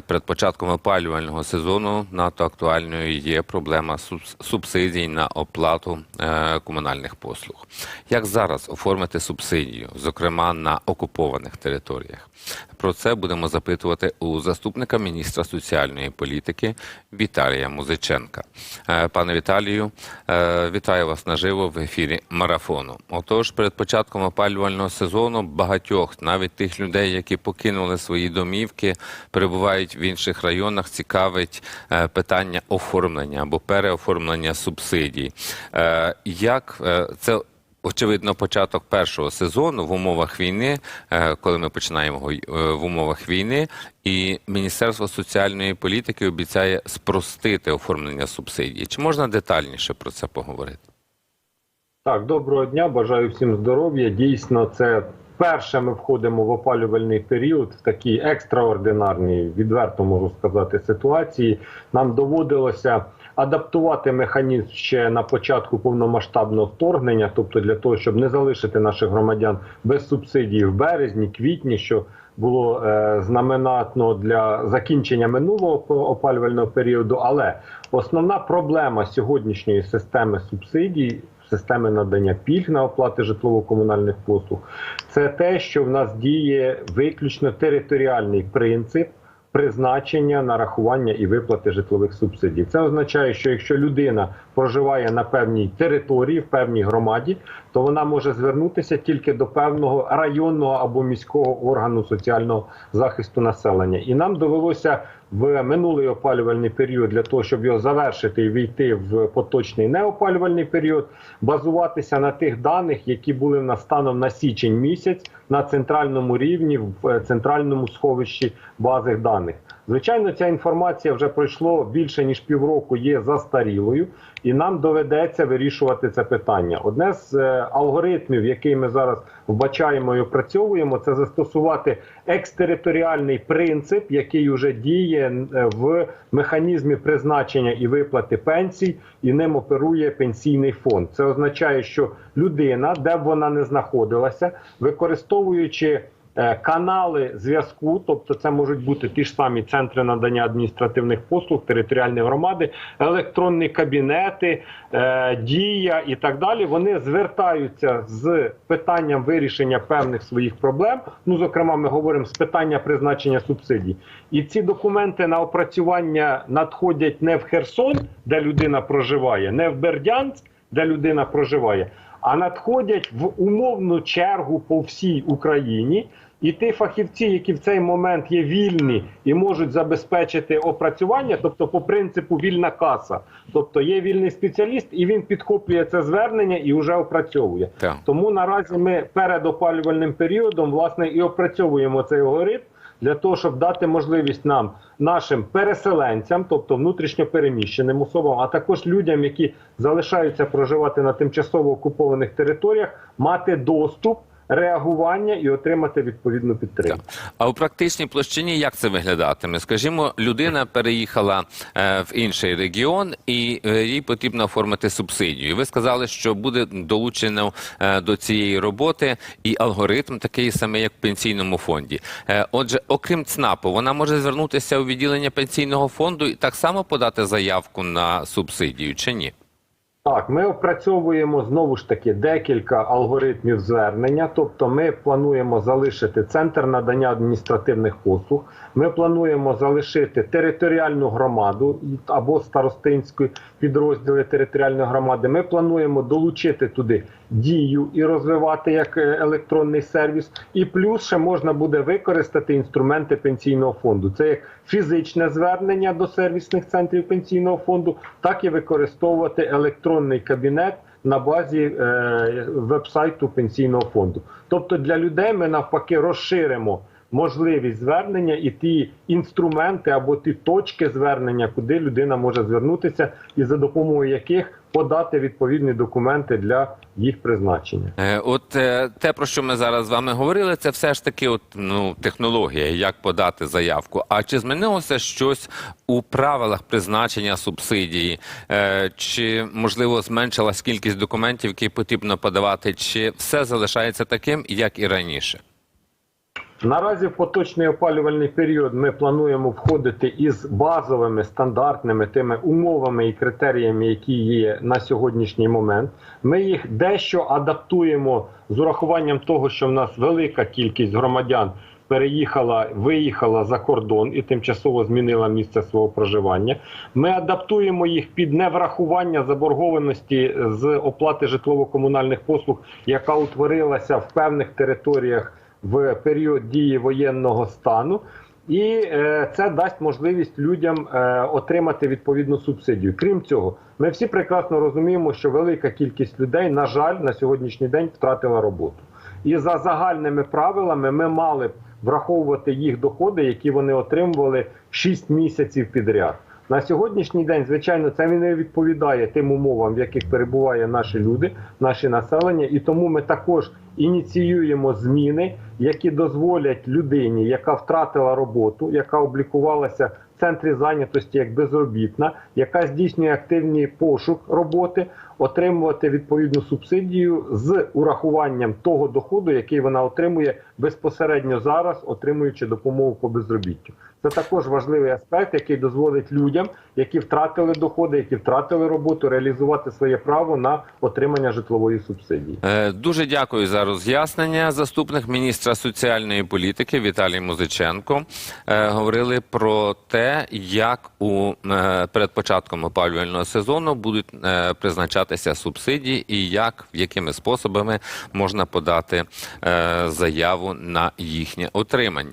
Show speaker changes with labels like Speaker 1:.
Speaker 1: Перед початком опалювального сезону надто актуальною є проблема субсидій на оплату е, комунальних послуг. Як зараз оформити субсидію, зокрема на окупованих територіях? Про це будемо запитувати у заступника міністра соціальної політики Віталія Музиченка. Е, Пане Віталію, е, вітаю вас наживо в ефірі марафону. Отож, перед початком опалювального сезону багатьох, навіть тих людей, які покинули свої домівки, перебувають в інших районах, цікавить е, питання оформлення або переоформлення субсидій. Як це Очевидно, початок першого сезону в умовах війни, е, коли ми починаємо е, в умовах війни, і Міністерство соціальної політики обіцяє спростити оформлення субсидій. Чи можна детальніше про це поговорити?
Speaker 2: Так, доброго дня, бажаю всім здоров'я. Дійсно, це перше ми входимо в опалювальний період в такій екстраординарній, відверто можу сказати, ситуації. Нам доводилося адаптувати механізм ще на початку повномасштабного вторгнення, тобто для того, щоб не залишити наших громадян без субсидій в березні, квітні, що було е, знаменатно для закінчення минулого опалювального періоду. Але основна проблема сьогоднішньої системи субсидій системи надання пільг на оплати житлово-комунальних послуг, це те, що в нас діє виключно територіальний принцип призначення, нарахування і виплати житлових субсидій. Це означає, що якщо людина проживає на певній території, в певній громаді, то вона може звернутися тільки до певного районного або міського органу соціального захисту населення. І нам довелося в минулий опалювальний період для того, щоб його завершити і війти в поточний неопалювальний період, базуватися на тих даних, які були в станом на січень місяць на центральному рівні в е, центральному сховищі бази даних. Звичайно, ця інформація вже пройшло більше ніж півроку, є застарілою, і нам доведеться вирішувати це питання. Одне з е, алгоритмів, який ми зараз вбачаємо і опрацьовуємо, це застосувати екстериторіальний принцип, який вже діє е, в механізмі призначення і виплати пенсій, і ним оперує пенсійний фонд. Це означає, що людина, де б вона не знаходилася, використовуючи канали зв'язку, тобто це можуть бути ті ж самі центри надання адміністративних послуг, територіальні громади, електронні кабінети, е, дія і так далі. Вони звертаються з питанням вирішення певних своїх проблем. Ну, зокрема, ми говоримо з питання призначення субсидій. І ці документи на опрацювання надходять не в Херсон, де людина проживає, не в Бердянськ, де людина проживає, а надходять в умовну чергу по всій Україні. І ті фахівці, які в цей момент є вільні і можуть забезпечити опрацювання, тобто по принципу вільна каса, тобто є вільний спеціаліст, і він підхоплює це звернення і вже опрацьовує.
Speaker 1: Так.
Speaker 2: Тому наразі ми перед опалювальним періодом власне і опрацьовуємо цей алгоритм для того, щоб дати можливість нам, нашим переселенцям, тобто внутрішньо переміщеним особам, а також людям, які залишаються проживати на тимчасово окупованих територіях, мати доступ. Реагування і отримати відповідну підтримку.
Speaker 1: А у практичній площині як це виглядатиме? Скажімо, людина переїхала е, в інший регіон і е, їй потрібно оформити субсидію. Ви сказали, що буде долучено е, до цієї роботи і алгоритм такий самий, як в пенсійному фонді. Е, отже, окрім ЦНАПу, вона може звернутися у відділення пенсійного фонду і так само подати заявку на субсидію, чи ні?
Speaker 2: Так, ми опрацьовуємо знову ж таки декілька алгоритмів звернення. Тобто, ми плануємо залишити центр надання адміністративних послуг. Ми плануємо залишити територіальну громаду або старостинські підрозділи територіальної громади. Ми плануємо долучити туди дію і розвивати як е, електронний сервіс. І плюс ще можна буде використати інструменти пенсійного фонду. Це як фізичне звернення до сервісних центрів пенсійного фонду, так і використовувати електронний кабінет. На базі е, вебсайту пенсійного фонду, тобто для людей ми навпаки розширимо можливість звернення і ті інструменти або ті точки звернення, куди людина може звернутися, і за допомогою яких подати відповідні документи для їх призначення.
Speaker 1: Е, От е, те, про що ми зараз з вами говорили, це все ж таки от, ну, технологія, як подати заявку. А чи змінилося щось у правилах призначення субсидії? Е, Чи, можливо, зменшилась кількість документів, які потрібно подавати, чи все залишається таким, як і раніше?
Speaker 2: Наразі в поточний опалювальний період ми плануємо входити із базовими стандартними тими умовами і критеріями, які є на сьогоднішній момент. Ми їх дещо адаптуємо з урахуванням того, що в нас велика кількість громадян переїхала, виїхала за кордон і тимчасово змінила місце свого проживання. Ми адаптуємо їх під неврахування заборгованості з оплати житлово-комунальних послуг, яка утворилася в певних територіях в період дії воєнного стану. І е, це дасть можливість людям е, отримати відповідну субсидію. Крім цього, ми всі прекрасно розуміємо, що велика кількість людей, на жаль, на сьогоднішній день втратила роботу. І за загальними правилами ми мали б враховувати їх доходи, які вони отримували 6 місяців підряд. На сьогоднішній день, звичайно, це не відповідає тим умовам, в яких перебуває наші люди, наше населення, і тому ми також ініціюємо зміни, які дозволять людині, яка втратила роботу, яка облікувалася в центрі зайнятості як безробітна, яка здійснює активний пошук роботи, отримувати відповідну субсидію з урахуванням того доходу, який вона отримує безпосередньо зараз, отримуючи допомогу по безробіттю. Це також важливий аспект, який дозволить людям, які втратили доходи, які втратили роботу, реалізувати своє право на отримання житлової субсидії.
Speaker 1: Е, Дуже дякую за роз'яснення. Заступник міністра соціальної політики Віталій Музиченко е, говорили про те, як у е, перед початком опалювального сезону будуть призначатися субсидії і як якими способами можна подати заяву на їхнє отримання.